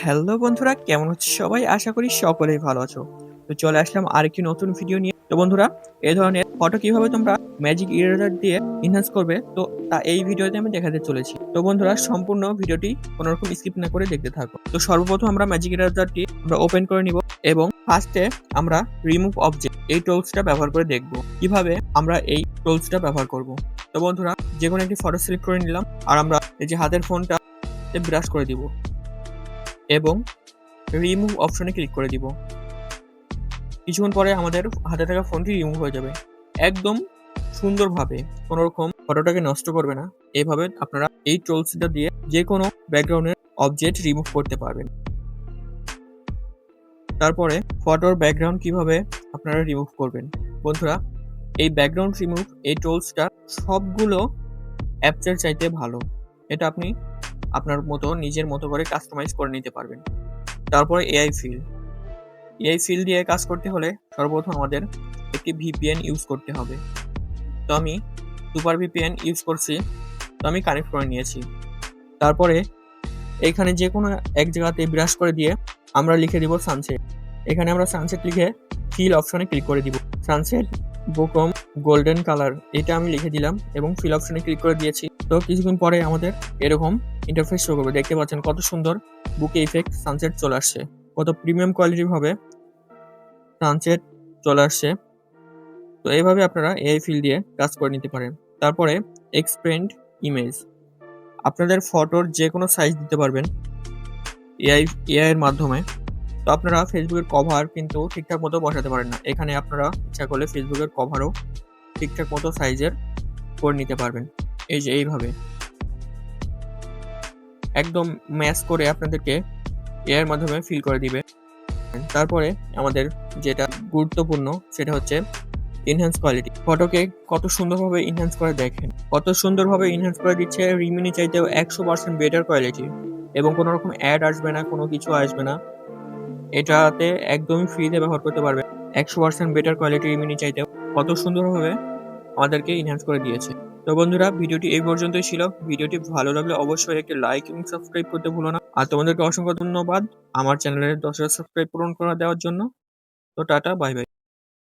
Hello বন্ধুরা, কেমন হচ্ছে সবাই? আশা করি সকলেই ভালো আছো। তো চলে আসলাম আর আরেকটি নতুন ভিডিও নিয়ে। তো বন্ধুরা এই ধরনের ফটো কীভাবে তোমরা ম্যাজিক ইরেজার দিয়ে ইনহ্যান্স করবে, তো তা এই ভিডিওতে আমি দেখাতে চলেছি। তো বন্ধুরা, সম্পূর্ণ ভিডিওটি কোনো রকম স্কিপ না করে দেখতে থাকো। তো সর্বপ্রথম আমরা ম্যাজিক ইরেজারটি আমরা ওপেন করে নিব এবং ফার্স্টে আমরা রিমুভ অবজেক্ট এই টুলসটা ব্যবহার করে দেখব। কীভাবে আমরা এই টুলসটা ব্যবহার করব। তো বন্ধুরা যে কোনো একটি ফটো সিলেক্ট করে নিলাম, আর আমরা এই যে হাতের ফোনটা ব্রাশ করে দিব। এবং রিমুভ অপশনে ক্লিক করে দিব। কিছুক্ষণ পরে আমাদের হাতে থাকা ফোনটি রিমুভ হয়ে যাবে। একদম সুন্দরভাবে কোনো রকম ফটোটাকে নষ্ট করবে না। এইভাবে আপনারা এই টুলসটা দিয়ে যে কোনো ব্যাকগ্রাউন্ডের অবজেক্ট রিমুভ করতে পারবেন। তারপরে ফটোর ব্যাকগ্রাউন্ড কীভাবে আপনারা রিমুভ করবেন। বন্ধুরা, এই ব্যাকগ্রাউন্ড রিমুভ এই টুলসটা সবগুলো অ্যাপসের চাইতে ভালো। এটা আপনি আপনার মতো, নিজের মতো করে কাস্টমাইজ করে নিতে পারবেন। তারপরে এআই ফিল এআই ফিল দিয়ে কাজ করতে হলে সর্বপ্রথম আমাদের একটি ভিপিএন ইউজ করতে হবে। তো আমি সুপার ভিপিএন ইউজ করছি, তো আমি কানেক্ট করে নিয়েছি। তারপরে এখানে যে কোনো এক জায়গাতে ব্রাশ করে দিয়ে আমরা লিখে দিব সানসেট এখানে আমরা সানসেট লিখে ফিল অপশনে ক্লিক করে দিব। সানসেট বোকম গোল্ডেন কালার এটা আমি লিখে দিলাম এবং ফিল অপশনে ক্লিক করে দিয়েছি। তো কিছুক্ষণ পরে আমাদের এরকম ইন্টারফেস শো করবে। দেখতে পাচ্ছেন কত সুন্দর বুকে ইফেক্ট সানসেট চলে আসছে। কত প্রিমিয়াম কোয়ালিটির ভাবে সানসেট চলে আসছে। তো এইভাবে আপনারা এআই ফিল দিয়ে কাজ করে নিতে পারেন। তারপরে এক্সপেন্ড ইমেজ আপনাদের ফটোর যে কোনো সাইজ দিতে পারবেন এআই এআইয়ের মাধ্যমে। তো আপনারা ফেসবুকের কভার কিন্তু ঠিকঠাক মতো বসাতে পারেন না। এখানে আপনারা ইচ্ছা করলে ফেসবুকের কভারও ঠিকঠাক মতো সাইজের করে নিতে পারবেন। এই যে এইভাবে। একদম ম্যাচ করে আপনাদেরকে এর মাধ্যমে ফিল করে দিবে। তারপরে আমাদের যেটা গুরুত্বপূর্ণ সেটা হচ্ছে ইনহ্যান্স কোয়ালিটি ফটোকে কত সুন্দরভাবে ইনহ্যান্স করে দেখেন। কত সুন্দরভাবে ইনহ্যান্স করে দিচ্ছে। রিমিনি চাইতেও একশো পার্সেন্ট বেটার কোয়ালিটি এবং কোনো রকম অ্যাড আসবে না, কোনো কিছু আসবে না। এটাতে একদমই ফ্রিতে ব্যবহার করতে পারবে। একশো পার্সেন্ট বেটার কোয়ালিটি মিনি চাইতে কত সুন্দরভাবে আমাদেরকে ইনহ্যান্স করে দিয়েছে। তো বন্ধুরা, ভিডিওটি এই পর্যন্তই ছিল। ভিডিওটি ভালো লাগলে অবশ্যই একটি লাইক এবং সাবস্ক্রাইব করতে ভুলো না। আর তোমাদেরকে অসংখ্য ধন্যবাদ আমার চ্যানেলের দশ হাজার সাবস্ক্রাইব পূরণ করে দেওয়ার জন্য। তো টাটা বাই বাই